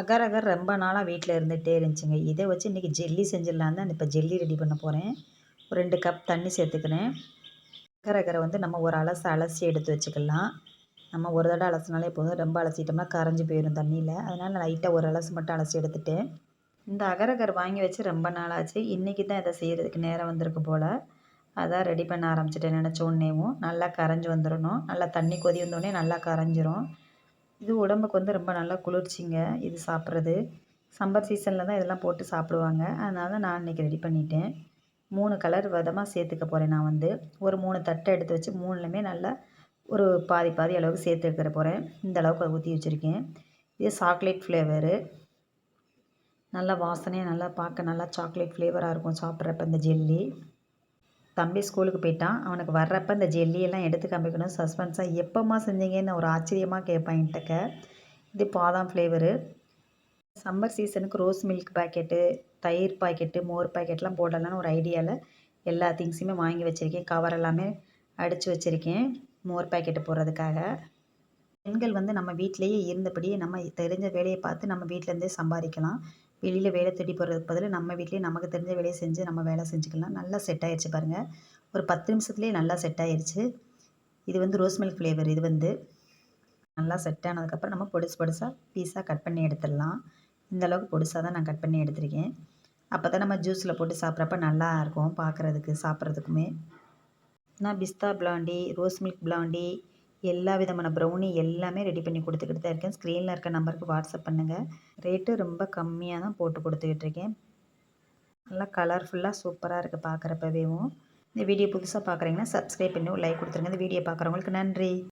அகர் அகர் ரொம்ப நாளாக வீட்டில் இருந்துகிட்டே இருந்துச்சுங்க. இதை வச்சு இன்றைக்கி ஜெல்லி செஞ்சிடலான் தான் இப்போ ஜெல்லி ரெடி பண்ண போகிறேன் ஒரு ரெண்டு கப் தண்ணி சேர்த்துக்கிறேன். அகர் அகரை வந்து நம்ம ஒரு அலசு அலசி எடுத்து வச்சுக்கலாம். நம்ம ஒரு தடவை அலசினாலே போதும். ரொம்ப அலசிட்டோம்னா கரைஞ்சி போயிடும் தண்ணியில். அதனால் லைட்டாக ஒரு அலசு மட்டும் அலசி எடுத்துகிட்டேன் இந்த அகரகர் வாங்கி வச்சு ரொம்ப நாளாச்சு. இன்றைக்கி தான் இதை செய்கிறதுக்கு நேரம் வந்திருக்கு போல். அதான் ரெடி பண்ண ஆரம்பிச்சிட்டேன் நினச்ச உடனேவும் நல்லா கரைஞ்சி வந்துடணும். நல்லா தண்ணி கொதி வந்தோடனே நல்லா கரைஞ்சிரும். இது உடம்புக்கு வந்து ரொம்ப நல்லா குளிர்ச்சிங்க இது சாப்பிட்றது. சம்மர் சீசனில் தான் இதெல்லாம் போட்டு சாப்பிடுவாங்க. அதனால நான் இன்றைக்கி ரெடி பண்ணிட்டேன். மூணு கலர் விதமாக சேர்த்துக்க போகிறேன் நான் வந்து. ஒரு மூணு தட்டை எடுத்து வச்சு மூணுலேயுமே நல்லா ஒரு பாதி பாதி அளவுக்கு சேர்த்து எடுக்கிற போகிறேன் இந்த அளவுக்கு ஊற்றி வச்சுருக்கேன். இது சாக்லேட் ஃப்ளேவரு. நல்லா வாசனையாக நல்லா பார்க்க நல்லா சாக்லேட் ஃப்ளேவராக இருக்கும் சாப்பிட்றப்ப இந்த ஜெல்லி. தம்பி ஸ்கூலுக்கு போயிட்டான். அவனுக்கு வர்றப்போ இந்த ஜெல்லியெல்லாம் எடுத்து காமிக்கணும். சஸ்பென்ஸாக எப்போம்மா செஞ்சீங்கன்னு ஒரு ஆச்சரியமாக கேட்பான் என்கிட்டக்க. இது பாதாம் ஃப்ளேவரு சம்மர் சீசனுக்கு ரோஸ் மில்க் பாக்கெட்டு தயிர் பாக்கெட்டு மோர் பாக்கெட்லாம் போடலான்னு ஒரு ஐடியாவில் எல்லா திங்ஸுமே வாங்கி வச்சுருக்கேன். கவர் எல்லாமே அடித்து வச்சுருக்கேன். மோர் பாக்கெட்டு போடுறதுக்காக. பெண்கள் வந்து நம்ம வீட்டிலேயே இருந்தபடியே நம்ம தெரிஞ்ச வேலையை பார்த்து நம்ம வீட்டிலேருந்தே சம்பாதிக்கலாம். வெளியில் வேலை தேடி போகிறதுக்கு பதில் நம்ம வீட்லேயே நமக்கு தெரிஞ்ச வேலையை செஞ்சு நம்ம வேலை செஞ்சுக்கலாம். நல்லா செட் ஆயிடுச்சு பாருங்கள் ஒரு பத்து நிமிஷத்துலேயே நல்லா செட் ஆயிடுச்சு இது வந்து ரோஸ் மில்க் ஃப்ளேவர் இது வந்து. நல்லா செட் ஆனதுக்கப்புறம் நம்ம பொடிசு பொடிசாக பீஸாக கட் பண்ணி எடுத்துடலாம். இந்த அளவுக்கு பொடிசாக தான் நான் கட் பண்ணி எடுத்திருக்கேன். அப்போ தான் நம்ம ஜூஸில் போட்டு சாப்பிட்றப்ப நல்லா இருக்கும் பார்க்குறதுக்கு சாப்பிட்றதுக்குமே. நான் pista blondie rose milk blondie எல்லா விதமான ப்ரௌனி எல்லாமே ரெடி பண்ணி கொடுத்துக்கிட்டு தான் இருக்கேன். ஸ்க்ரீனில் இருக்க நம்பருக்கு வாட்ஸ்அப் பண்ணுங்கள் ரேட்டு ரொம்ப கம்மியாக தான் போட்டு கொடுத்துக்கிட்டு இருக்கேன். நல்லா கலர்ஃபுல்லாக சூப்பராக இருக்குது பார்க்குறப்பவேவும் இந்த வீடியோ புதுசாக பார்க்குறீங்கன்னா சப்ஸ்கிரைப் பண்ணி லைக் கொடுத்துருங்க. இந்த வீடியோ பார்க்குறவங்களுக்கு நன்றி.